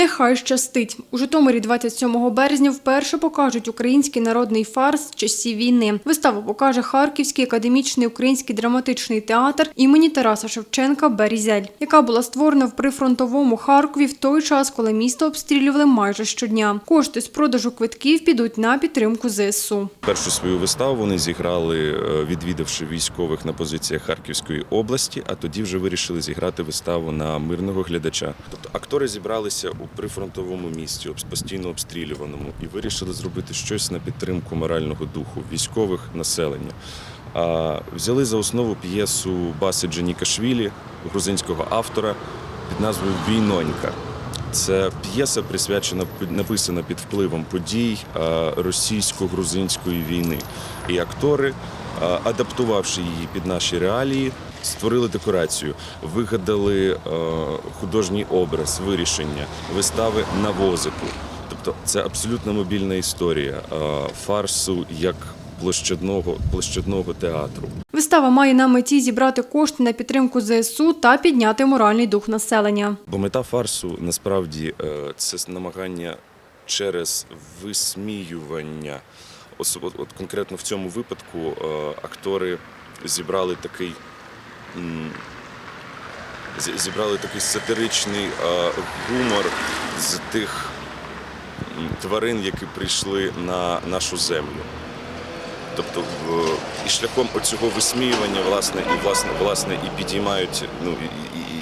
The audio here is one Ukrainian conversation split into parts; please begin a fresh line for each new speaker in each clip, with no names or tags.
Нехай щастить. У Житомирі 27 березня вперше покажуть український народний фарс часів війни. Виставу покаже Харківський академічний український драматичний театр імені Тараса Шевченка Берізель, яка була створена в прифронтовому Харкові в той час, коли місто обстрілювали майже щодня. Кошти з продажу квитків підуть на підтримку ЗСУ.
Першу свою виставу вони зіграли, е, відвідавши військових на позиціях Харківської області, а тоді вже вирішили зіграти виставу на мирного глядача. Тобто актори зібралися у прифронтовому місті, постійно обстрілюваному, і вирішили зробити щось на підтримку морального духу військових населення. Взяли за основу п'єсу Баси Джанікашвілі, грузинського автора, під назвою Війнонька. Це п'єса присвячена написана під впливом подій російсько-грузинської війни. І актори, адаптувавши її під наші реалії, створили декорацію, вигадали е, художній образ, вирішення, вистави на возику. Тобто це абсолютно мобільна історія е, фарсу як площадного, площадного театру.
Вистава має на меті зібрати кошти на підтримку ЗСУ та підняти моральний дух населення.
Бо мета фарсу насправді е, це намагання через висміювання. Ос- От, от конкретно в цьому випадку е, актори зібрали такий. Зібрали такий сатиричний гумор з тих тварин, які прийшли на нашу землю. Тобто і шляхом оцього висміювання, власне, і власне, власне, і підіймають, ну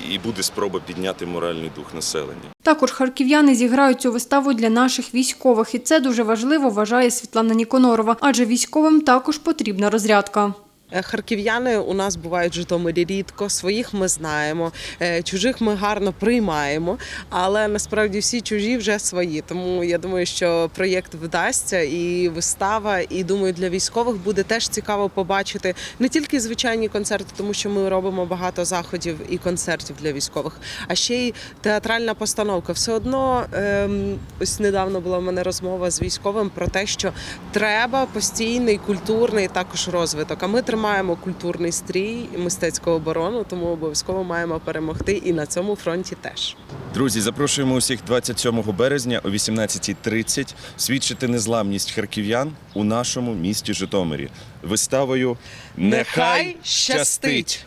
і, і буде спроба підняти моральний дух населення.
Також харків'яни зіграють цю виставу для наших військових, і це дуже важливо, вважає Світлана Ніконорова, адже військовим також потрібна розрядка.
Е, Харків'яни у нас бувають в Житомирі рідко, своїх ми знаємо, е, чужих ми гарно приймаємо, але насправді всі чужі вже свої. Тому я думаю, що проєкт вдасться і вистава, і думаю, для військових буде теж цікаво побачити не тільки звичайні концерти, тому що ми робимо багато заходів і концертів для військових, а ще й театральна постановка. Все одно ем, ось недавно була в мене розмова з військовим про те, що треба постійний культурний також розвиток. А ми тримаємо культурний стрій, і мистецьку оборону, тому обов'язково маємо перемогти і на цьому фронті теж.
Друзі, запрошуємо усіх 27 березня о 18.30 свідчити незламність харків'ян у нашому місті Житомирі. Виставою
Нехай щастить!